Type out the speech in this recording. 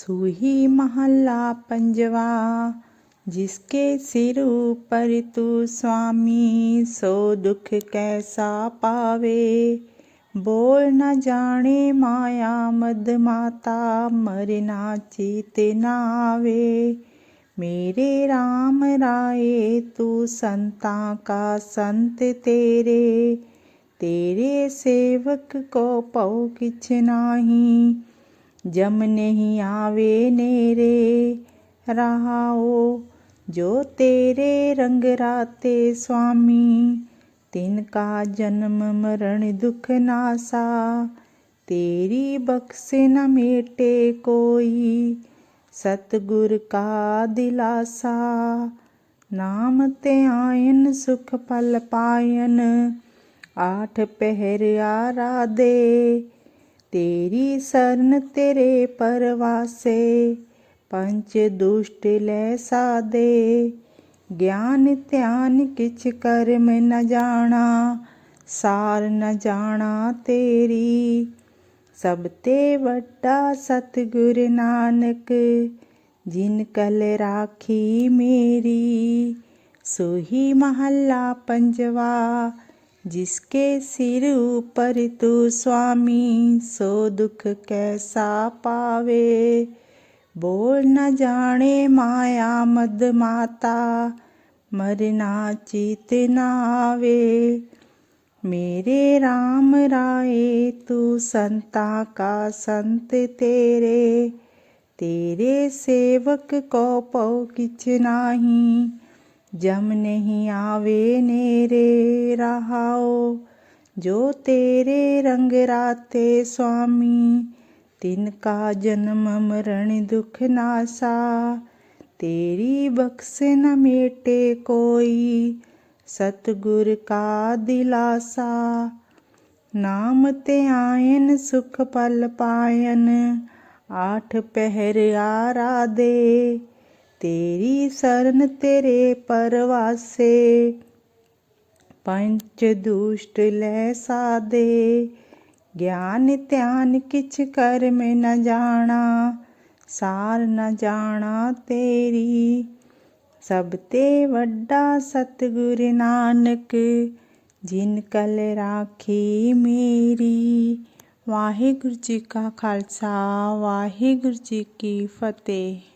सूही महला पंजवा जिसके सिर ऊपर तू स्वामी सो दुख कैसा पावे बोल न जाने माया मद माता मरना चित न आवे मेरे राम राए तू संता का संत तेरे तेरे सेवक को पौ किछ नाही ਜਮ ਨਹੀਂ ਆਵੇ ਨੇਰੇ, ਰਹਾਓ ਜੋ ਤੇਰੇ ਰੰਗ ਰਾਤੇ ਸੁਆਮੀ। ਤਿਨ ਕਾ ਜਨਮ ਮਰਨ ਦੁਖ ਨਾਸਾ, ਤੇਰੀ ਬਖਸ਼ ਨਾ ਮੇਟੇ ਕੋਈ। ਸਤਗੁਰ ਕਾ ਦਿਲਾਸਾ, ਨਾਮ ਤੇ ਆਇਨ ਸੁਖ ਪਲ ਪਾਇਨ। ਆਠ ਪਹਿਰ ਆਰਾਦੇ ਤੇਰੀ ਸਰਨ ਤੇਰੇ ਪਰਵਾਸੇ ਪੰਚ ਦੁਸ਼ਟ ਲੈ ਸਾਦੇ। ਗਿਆਨ, ਧਿਆਨ ਕਿਛ ਕਰਮ ਨਾ ਜਾਣਾ, ਸਾਰ ਨ ਜਾਣਾ ਤੇਰੀ। ਸਭ ਤੇ ਵੱਡਾ ਸਤਿਗੁਰ ਨਾਨਕ, ਜਿਨ ਕਲ ਰਾਖੀ ਮੇਰੀ, ਸੋਹੀ ਮਹੱਲਾ ਪੰਜਵਾ जिसके सिर ऊपर तू स्वामी सो दुख कैसा पावे बोल न जाने माया मद माता मरना चित न आवे मेरे राम राए तू संता का संत तेरे तेरे सेवक को पौ किछ नाही ਜਮ ਨਹੀਂ ਆਵੇ ਨੇਰੇ ਰਹਾਓ, ਜੋ ਤੇਰੇ ਰੰਗ ਰਾਤੇ ਸੁਆਮੀ, ਤਿਨ ਕਾ ਜਨਮ ਮਰਨ ਦੁਖ ਨਾਸਾ, ਤੇਰੀ ਬਖਸ਼ ਨਾ ਮੇਟੇ ਕੋਈ, ਸਤਗੁਰ ਕਾ ਦਿਲਾਸਾ। ਨਾਮ ਤੇ ਆਇਨ, ਸੁਖ ਪਲ ਪਾਇਨ, ਆਠ ਪਹਿਰ ਆਰਾਦੇ ਤੇਰੀ ਸਰਨ ਤੇਰੇ ਪਰਵਾਸੇ ਪੰਚ ਦੁਸ਼ਟ ਲੈ ਸਾਦੇ, ਗਿਆਨ ਧਿਆਨ ਕਿਛ ਕਰ ਮੈਂ ਨਾ ਜਾਣਾ, ਸਾਰ ਨਾ ਜਾਣਾ ਤੇਰੀ। ਸਭ ਤੇ ਵੱਡਾ ਸਤਗੁਰ ਨਾਨਕ, ਜਿਨ ਕਲ ਰਾਖੀ ਮੇਰੀ। ਵਾਹਿਗੁਰੂ ਜੀ ਕਾ ਖਾਲਸਾ, ਵਾਹਿਗੁਰੂ ਜੀ ਕੀ ਫਤਿਹ।